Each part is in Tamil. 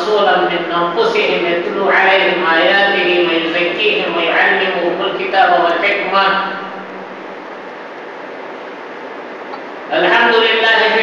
رسولا من أنفسهم يتلو عليهم آياته ويزكيهم ويعلمهم الكتاب والحكمة. الحمد لله في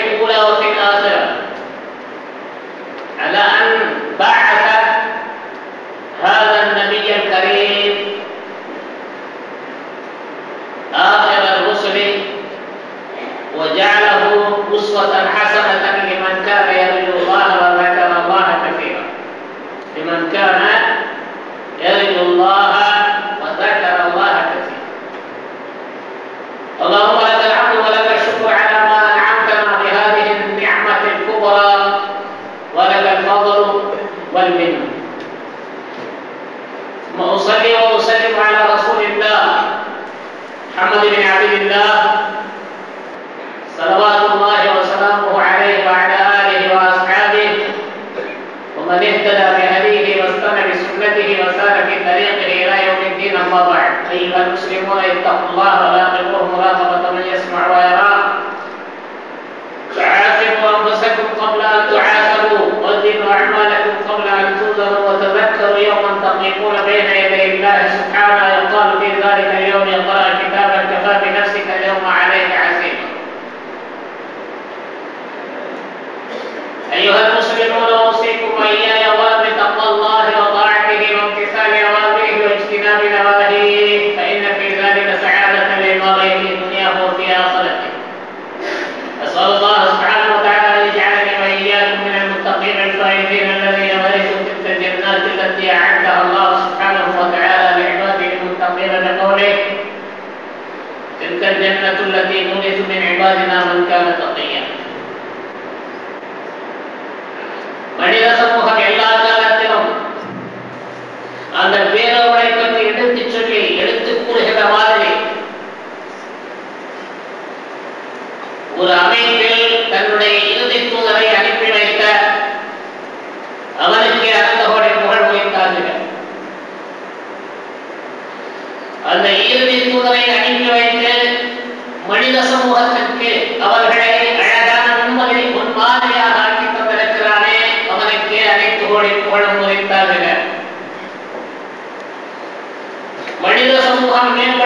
الجنة التي نورث من عبادنا من كان تقيا Amen.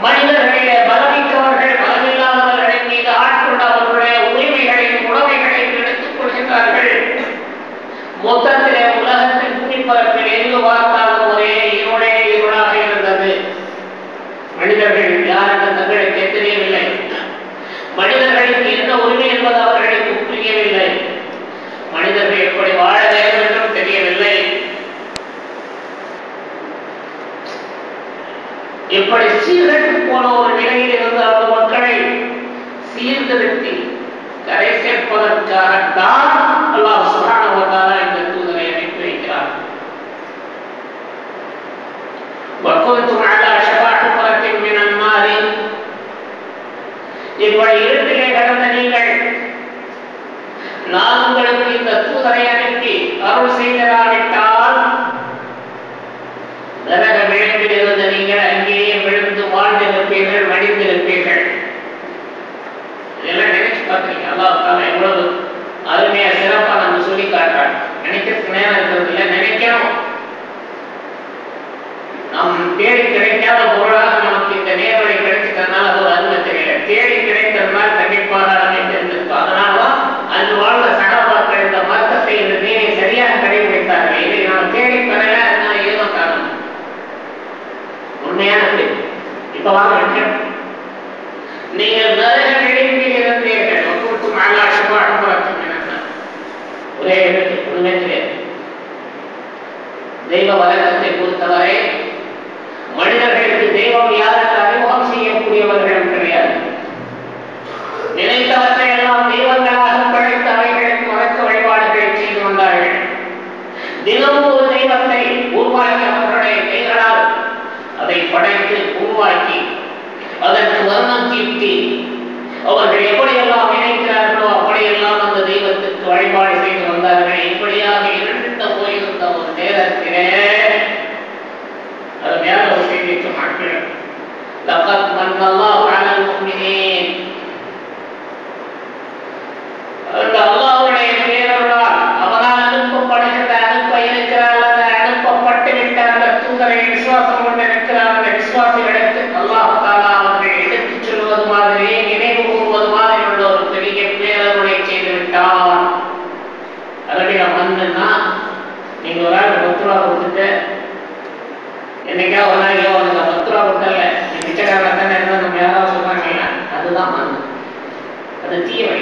minus தத்துவ தலையானைக்கு அருள் செய்து என்னைக்கா ஒரு நாள் இல்லை உனக்கு பத்து ரூபா கொடுத்தல நீ பிச்சைக்காரன் தானே என்ன நம்ம யாராவது சொன்னாங்கல்ல அதுதான் மண்ணு அது தீயவை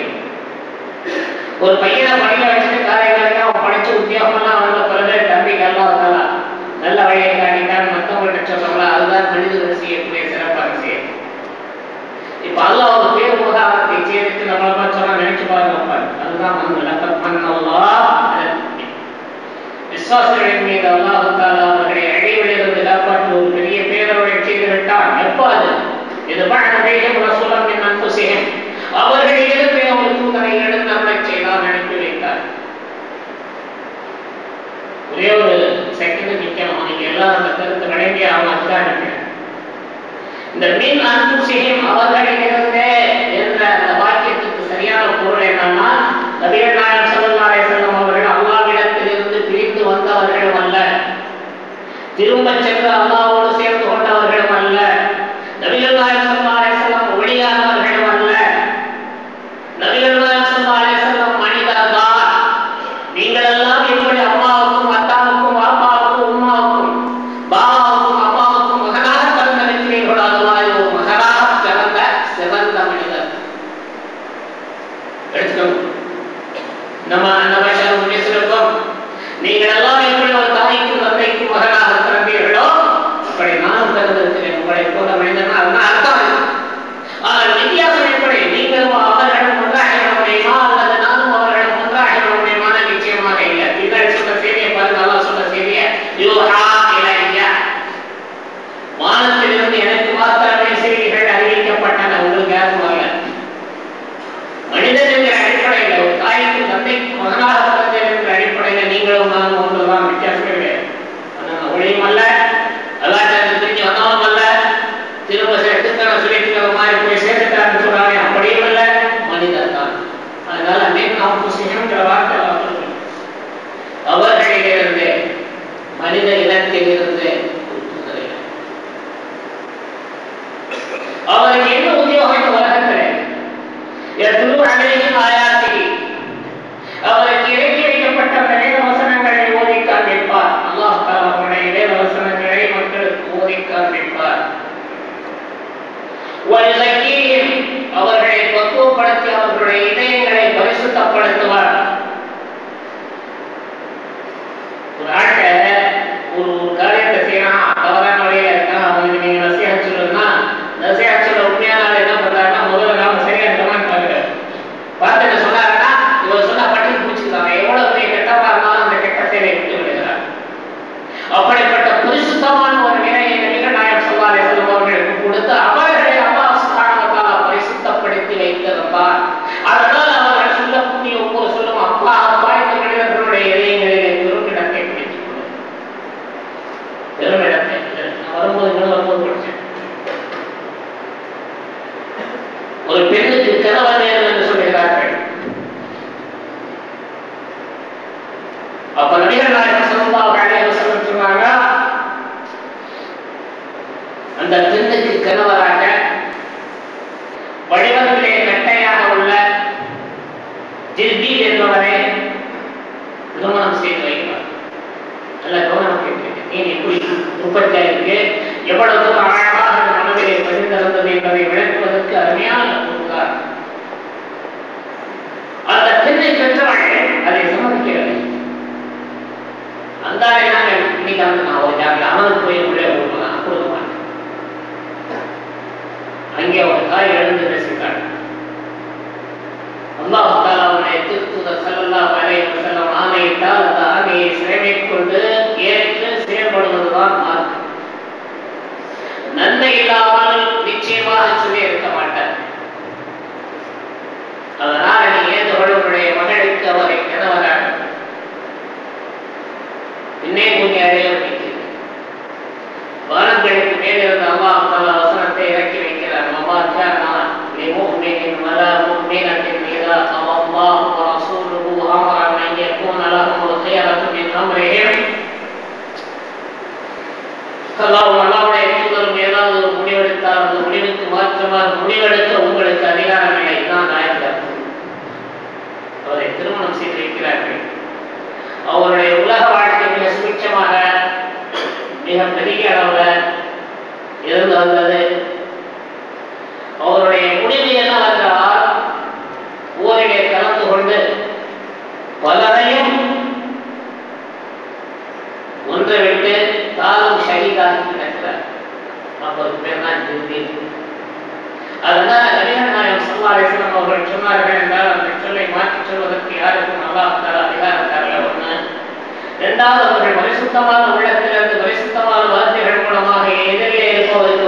ஒரு பையனை பணியில் வச்சுட்டு காரைகளுக்கு அவன் படிச்சு உத்தியோகம்லாம் அவங்கள பிறகு தம்பிக்கெல்லாம் வரலா நல்ல வழியை காட்டிட்டான் மற்றவங்கள்ட்ட சொல்றவங்களா அதுதான் மனித ரசிகக்கூடிய சிறப்பு அரசியல் இப்ப அல்ல ஒரு பேர் உதாரணத்தை சேர்த்து நம்மளை சொன்னா நினைச்சு பாருங்க அதுதான் மண். விளக்கம். மண் அல்லா விஸ்வாசிகளின் மீது அல்லாஹு தாலா அவர்களை அழிவிலிருந்து காப்பாற்றும் ஒரு பெரிய பேரவரை செய்துவிட்டால் நற்பாது. இது பழமையும் ரசூலம் என் அன்பு செய்யும் அவர்களிடமே ஒரு அவர்களை பக்குவப்படுத்தி அவர்களுடைய இதயங்களை பரிசுத்தப்படுத்துவார். அப்ப நபிகள் நாயகம் சொல்லா வேலையை சொல்லுவாங்க அந்த பெண்ணுக்கு கணவராக வடிவத்திலே கட்டையாக உள்ள ஜிர்பீர் என்பவரை திருமணம் செய்து வைக்கிறார் நல்ல கவனம் கேட்கிறேன் நீ எப்படி முப்பத்தி ஐந்து எவ்வளவு அமெரிக்காவால் நிச்சயமாக சொல்லியிருக்க இருக்க மாட்டார். அதனால நீ தோழர்களுடைய மகளுக்கு அவரை கணவரான இன்னே கொஞ்சம் அழைய வானங்களுக்கு மேலே இருந்த அம்மா பல வசனத்தை இறக்கி வைக்கிறார். அம்மா நான் நீ முகமீன் மலா முகமீனத்தின் மீதா அம்மா ரசூலுகு ஆமரா மைய கூனலகும் ஒரு கையரத்து மின் அம்ரேன் அல்லாஹ் அல்லாஹ் சுமார் முடிவெடுக்க உங்களுக்கு அதிகாரம் இல்லை. இதுதான் நாயகர் அவரை திருமணம் செய்திருக்கிறார்கள் அவருடைய உலக வாழ்க்கை மிக சுபிட்சமாக மிக பெரிய அளவில் இருந்து வந்தது. அவருடைய முடிவு அதனால நபிகள் நாயகம் சல்லாசனம் அவர்கள் சொன்னார்கள் என்றால் அந்த சொல்லை மாற்றி சொல்வதற்கு யாருக்கும் நல்லா இருந்தாலும் அதிகாரம் தரல ஒண்ணு. இரண்டாவது அவர்கள் பரிசுத்தமான உள்ளத்திலிருந்து பரிசுத்தமான வார்த்தைகள் மூலமாக எதிரிலே இருப்பவர்கள்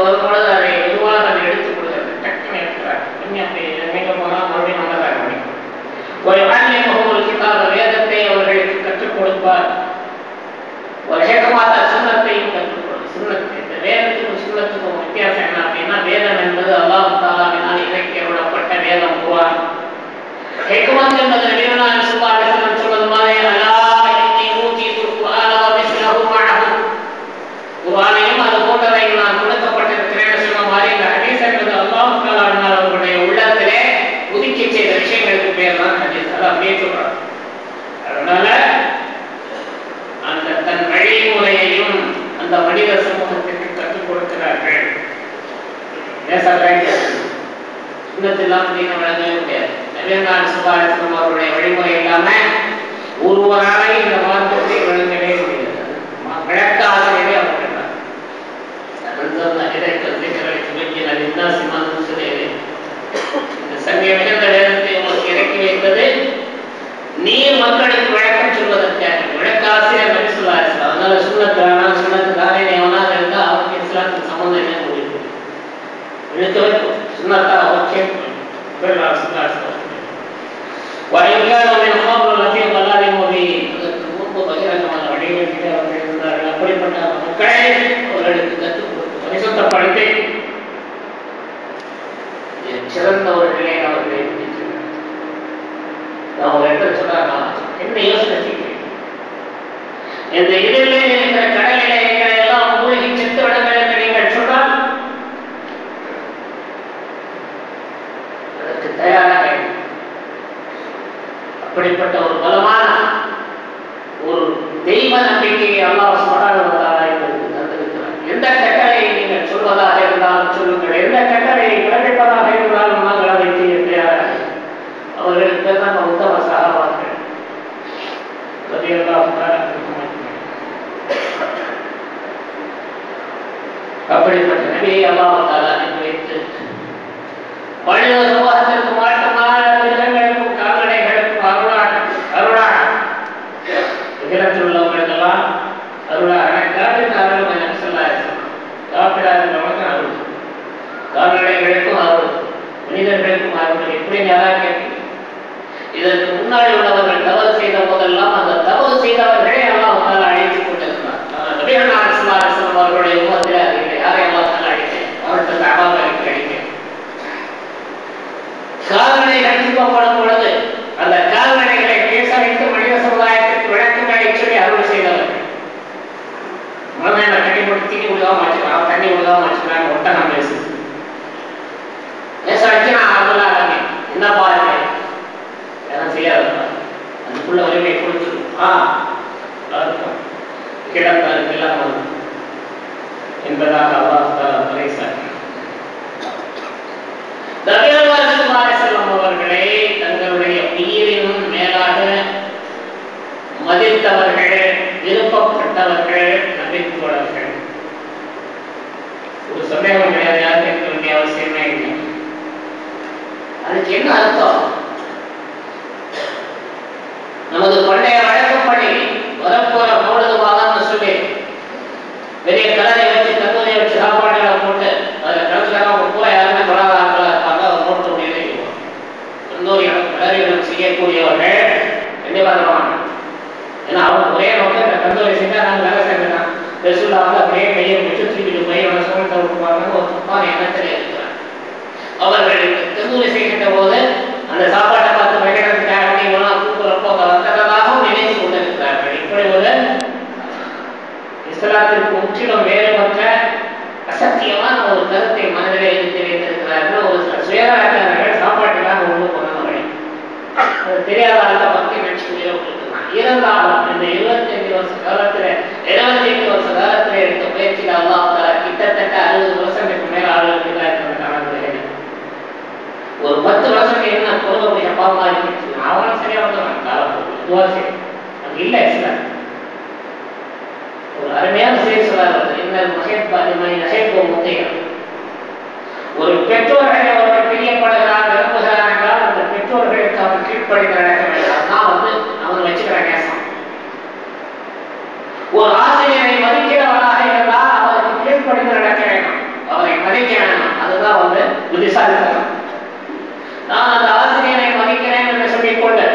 சொல்கின்றது நபீரனார் சொல்லாஹ் சொல்வதுமானே அப்படிப்பட்ட அல்லாஹால வைத்து உள்ள உரிமை கொடுத்துரும். ஆ கிடந்தாருக்கு வரும் என்பதாக அல்லாஹ் பறைசாட்டி செல்லும் அவர்களை தங்களுடைய உயிரினும் மேலாக மதித்தவர்கள் விருப்பப்பட்டவர்கள் நம்பித்தோழர்கள் ஒரு சந்தேகம் கிடையாது யாரும் கேட்க வேண்டிய அவசியமே இல்லை. அதுக்கு என்ன அர்த்தம்? நமது பண்டைய வழக்கப்படி வரப்போற பொழுது வாதான்னு சொல்லி பெரிய கலரை வச்சு தந்தூரை வச்சு சாப்பாடுகளை போட்டு அதை கலந்துக்கலாம் பூரா யாருமே தொடாத ஆட்களா இருப்பாங்க அதை போட்டு முடியவே தந்தூரியிடம் கலரியிடம் செய்யக்கூடியவர்கள் கண்டிப்பாக தருவாங்க ஏன்னா அவங்க ஒரே நோக்கம் இந்த தந்தூரி செஞ்சா நாங்கள் வேலை செஞ்சுதான் பெருசுல வந்து அப்படியே கையை வச்சு தூக்கிட்டு போய் அவனை சோழத்தை விட்டுவாங்க ஒரு தப்பான எண்ணத்தில் இருக்கிறார் உயிரோட்டிருக்கிறான் இந்த இருபத்தி அஞ்சு வருஷ காலத்துல இருபத்தி எட்டு வருஷ காலத்துல எடுத்த முயற்சியில் அல்லாஹ் கிட்டத்தட்ட அறுபது வருஷத்துக்கு மேல ஆளுநர் இருக்கிற ஒரு பத்து வருஷம் என்ன பொருளுடைய பாவமா இருந்துச்சு அவனும் சரியா காலம் இஸ்லாம் ஒரு அருமையான செய்தி இந்த பாதிமை நகைப்போ ஒரு பெற்றோர்களை அவர்கள் பிரியப்படுகிறார் விரும்புகிறார் என்றால் அந்த பெற்றோர்களுக்கு அவர் கீழ்ப்படுகிறார்கள் நடக்க வேண்டாம் நான் வந்து அவன் வச்சுக்கிற நேசம் ஒரு ஆசிரியரை மதிக்கிறவராக இருந்தால் அவருக்கு கீழ்ப்படிந்து நடக்க வேண்டும் அவரை மதிக்க வேண்டும் அதுதான் வந்து புத்திசாலித்தனம் நான் அந்த ஆசிரியரை மதிக்கிறேன் என்று சொல்லிக்கொண்டு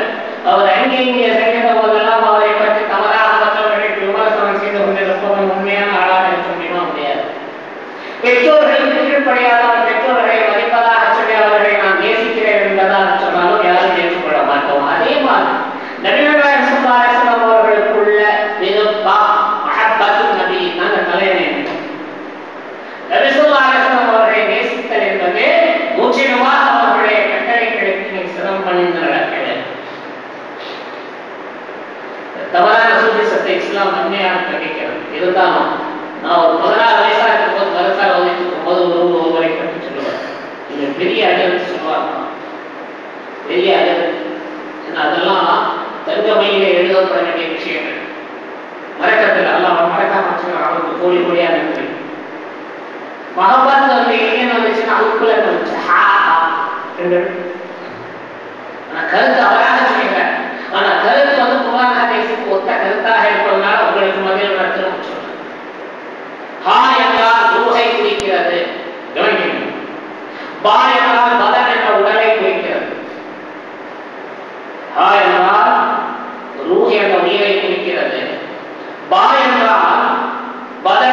அவர் அங்கே இங்கே செல்கின்ற போதெல்லாம் அவரை பற்றி தவறாக மற்றவர்களுக்கு விமர்சனம் செய்து கொண்டிருப்பவன் உண்மையான ஆளாக இருக்க முடியுமா முடியாது பெற்றோர்களுக்கு கீழ்ப்படியாதவன் பெற்றோர்களை மதிப்பதாக சொல்லி அவர்களை நான் நேசிக்கிறேன் என்பதாக சொன்னாலும் யாரும் ஏற்றுக்கொள்ள மாட்டோம் அதே மாதிரி நபிநாயகம் சுல்லாசலம் அவர்களுக்குள்ள விருப்பா மகப்பத்து நபி அந்த தலைவனை நபிசுல்லாசலம் அவர்களை நேசித்தல் என்பது முற்றிலுமாக அவர்களுடைய கட்டளைகளுக்கு நீ சிரம் பணிந்து நடக்க வேண்டும் தவறான சூழ்நிசத்தை இஸ்லாம் நன்மையாக கிடைக்கிறது இருந்தாலும் நான் ஒரு பதினாறு வயசா இருக்கும் போது மதத்தால் வகித்து போது ஒரு ஒருவரை பற்றி சொல்லுவேன் நீங்க பெரிய அஜல் சொல்லுவாங்க. பெரிய அஜல் அதெல்லாம் தங்கமையிலே எழுதப்பட வேண்டிய விஷயங்கள். மறக்கத்தில் அல்ல மறக்காம வச்சுக்கிறான் கோடி கோடியா மகபாரத் வந்து எங்க வந்துச்சுன்னா அதுக்குள்ள வந்துச்சு ஹா ஹா. கருத்து அவராக சொல்லுகிறார் ஆனா கருத்து வந்து குரான் ஒத்த கருத்தாக பா என்றால் பதன் என்ற உடலை குறிக்கிறது ஹா என்றால் ரூஹ் என்ற உயிரை குறிக்கிறது பா என்றால் பதன்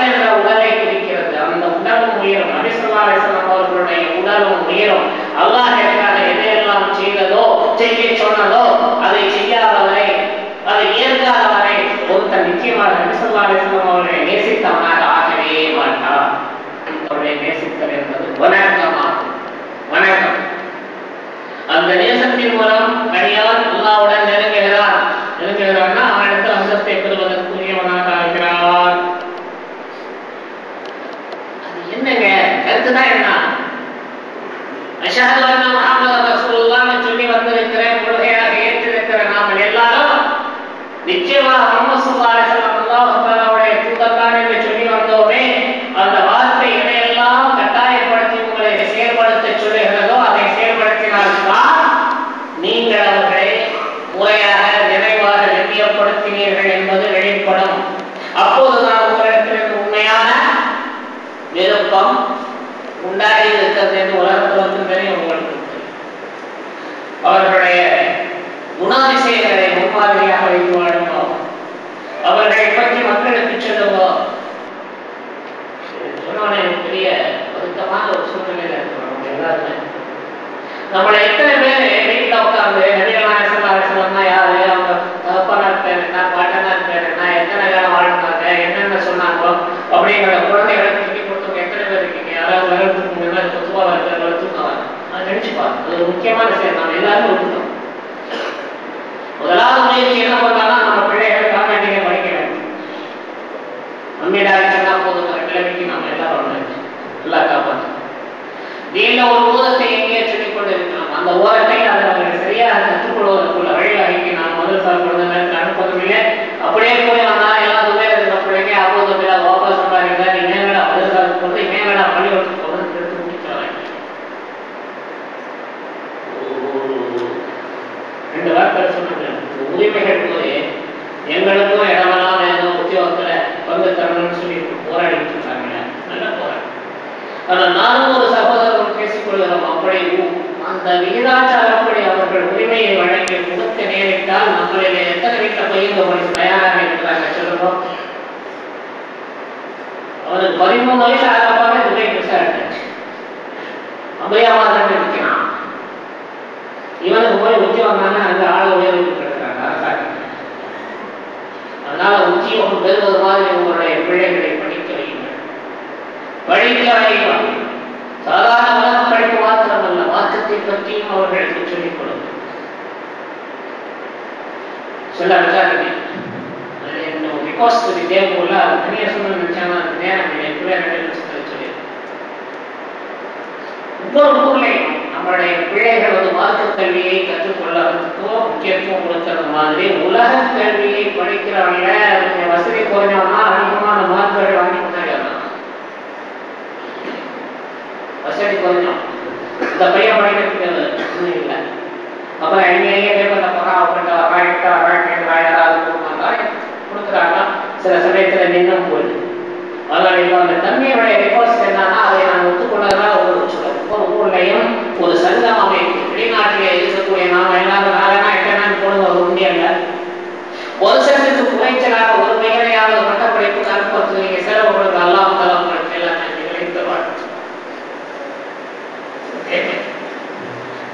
உண்டாகி இருக்கிறது என்று உலகத்திற்கு தெரியும் உங்களுக்கு அவர்களுடைய குணாதிசயங்களை முன்மாதிரியாக வைத்து வாழுமோ அவர்களை பற்றி மக்களுக்கு சொல்லுவோ பெரிய வருத்தமான ஒரு சூழ்நிலையில இருக்கிறோம். எல்லாருமே. நம்மளை எத்தனை பேர் வீட்டில் உட்காந்து நபிகளாசனா யாரு அவங்க தகப்பனார் பேர் என்ன பாட்டனார் பேர் என்ன எத்தனை காலம் வாழ்ந்தாங்க என்னென்ன சொன்னாங்களோ அப்படிங்கிற குழந்தைகளுக்கு சொல்லி கொடுத்தவங்க எத்தனை பேர் இருக்கீங்க யாராவது வளர்த்துக்கு முன்னாடி பொதுவாக இருக்கிற வளர்த்துக்காங்க அது நினைச்சு பாருங்க அது ஒரு முக்கியமான விஷயம் நம்ம எல்லாரும் விட்டுட்டோம் முதலாவது முயற்சி என்ன பண்ணாலும் நம்ம பிள்ளைகள் காமெடியை படிக்க வேண்டும் நம்மிடாக சொன்னா போதும் கிழமைக்கு நம்ம எல்லாரும் எல்லாம் காப்பாற்றணும் தீன ஒரு ஊதத்தை எங்கே சொல்லிக் கொண்டிருக்கிறோம் அந்த ஓரத்தை அதை அவர்கள் சரியாக கற்றுக்கொள்வதற்குள்ள வழிவகைக்கு நாம் முதல் சார் குழந்தை நேரத்தில் அனுப்புவதில்லை அப்படியே போய் வந்தா எல்லாம் துபாய் இருக்கிற பிள்ளைங்க அறுபது பேர் வாபஸ் சம்பாதிக்கல நீ மேங்கடா முதல் சார் கொண்டு மேங்கடா பள்ளிக்கூடத்துக்கு கொண்டு எடுத்து முடிச்சிடலாம் ரெண்டு வார்த்தை சொன்னாங்க உரிமைகள் போது எங்களுக்கும் இடமெல்லாம் வேணும் உத்தியோகத்துல பங்கு தரணும்னு சொல்லி போராடிட்டு இருக்காங்க நல்ல போராட்டம் ஆனா நானும் ஒரு சகோதரரும் பேசிக் கொள்கிறோம் அப்படி அந்த விகிதாச்சாரப்படி அவர்கள் உரிமையை வழங்கி கொடுக்க நேரிட்டால் நம்மளிலே எத்தனை வீட்டில் பகிர்ந்து கொண்டு தயாராக இருக்கிறாங்க சொல்லுவோம் அவனுக்கு பதிமூணு வயசு ஆகப்பாவே துணை விசாரிச்சு அம்பையாவா தான் இருக்கிறான் இவனுக்கு போய் உத்தியோகம் தானே அங்க ஆள உயர்வுக்கு கிடக்கிறாங்க அரசாங்கம் அதனால உத்தியோகம் பெறுவது மாதிரி உங்களுடைய பிள்ளைகளை படிக்க வையுங்கள் படிக்க வையுங்கள் சாதாரண உலக படிப்பு மாத்திரமல்ல மார்க்கத்தை பற்றியும் அவர்களுக்கு சொல்லிக் கொடுங்க சொல்ல விசாரணை ரிக்வஸ்ட் தேவையில்ல அது தனியாக சொல்ல நினைச்சாங்க அது நேரம் இல்லை. ஒவ்வொரு ஊர்லையும் நம்மளுடைய பிள்ளைகள் கல்வியை கற்றுக்கொள்ளறதுக்கோ முக்கியத்துவம் கொடுக்கறது மாதிரி உலக கல்வியை படிக்கிறவங்க வசதி குறைஞ்சவனா அதிகமான மார்க்குகள் வாங்கி முன்னாடி வசதி குறைஞ்சோம் இந்த பையன் படிக்கிறதுக்கு இல்லை அப்புறம் எங்கேயே பேப்பர்ல போனா அவங்கள்ட்ட வாங்கிட்டா வாங்கிட்டா யாராவது கொடுக்குறாங்க சில சமயத்துல நின்னும் போயிடுது அதனால இப்போ அந்த தன்மையுடைய ரெக்கார்ட்ஸ் என்னன்னா அதை நான் ஒத்துக்கொள்ளதா ஒரு ஒரு ஊர்லையும் ஒரு சங்கம் அமைப்பு. வெளிநாட்டிலே இருக்கக்கூடிய நாம எல்லாரும் நாலனா எட்டனா போடுங்க ஒரு உண்டியல்ல வருஷத்துக்கு குறைச்சலாக ஒரு மிகளையாவது பட்டப்படிப்பு கற்பத்து நீங்க செலவு கொடுக்க அல்லாம் தலம் உங்களுக்கு எல்லாமே நிகழ்த்தவாள்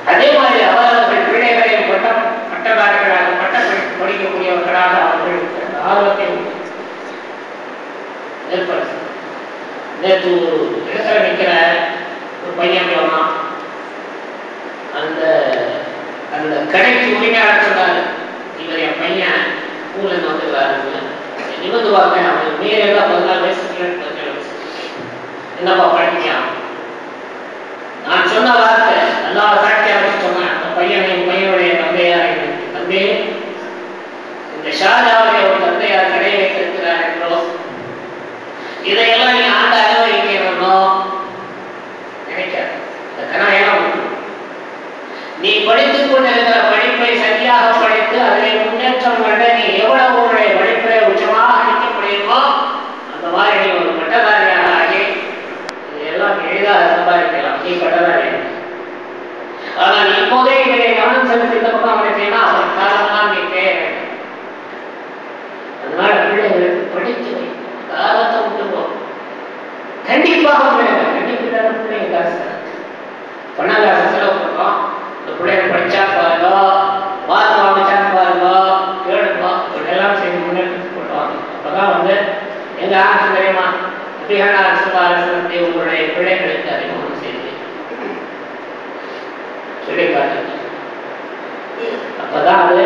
அதே மாதிரி அவரவர்கள் பிள்ளைகளை பட்ட பட்டதாரிகளாக பட்ட படிக்கக்கூடியவர்களாக அவர்கள் ஆர்வத்தை ஏற்படுத்து நேற்று இடத்துல நிற்கிற ஒரு பையன் வந்தான் அந்த அந்த கடைக்கு உரிமையாளர் சொன்னாரு. இவர் என் பையன் ஊர்ல இருந்து வந்துருக்காருங்க நிமிந்து பார்க்க அவன் மீறதான் பதினாலு வயசு என்னப்பா நான் சொன்ன வார்த்தை நல்லா சாட்சியா சொன்னேன் அந்த பையன் என் பையனுடைய தந்தையார் எனக்கு இந்த ஷாஜா ஒரு தந்தையார் கடை வைத்திருக்கிறார் என்றோ இதையெல்லாம் நீ ஆண்டாக அனுபவிக்கணும் நினைக்காது. நீ படித்துக் கொண்டிருக்கிற படிப்பை சரியாக படித்து அதில் முன்னேற்றம் கண்ட நீ எவ்வளவு உன்னுடைய படிப்பிலே உச்சமாக அளிக்க முடியுமோ அந்த மாதிரி நீ ஒரு பட்டதாரியாக ஆகி இதெல்லாம் எளிதாக சம்பாதிக்கலாம். நீ பட்டதாரி. ஆனால் இப்போதே இதை கவனம் செலுத்தி திகனா சுபாரசனத்தை உங்களுடைய பிள்ளைகளுக்கு அறிமுகம் செய்தேன் சொல்லி காட்டுங்க அப்பதான் அது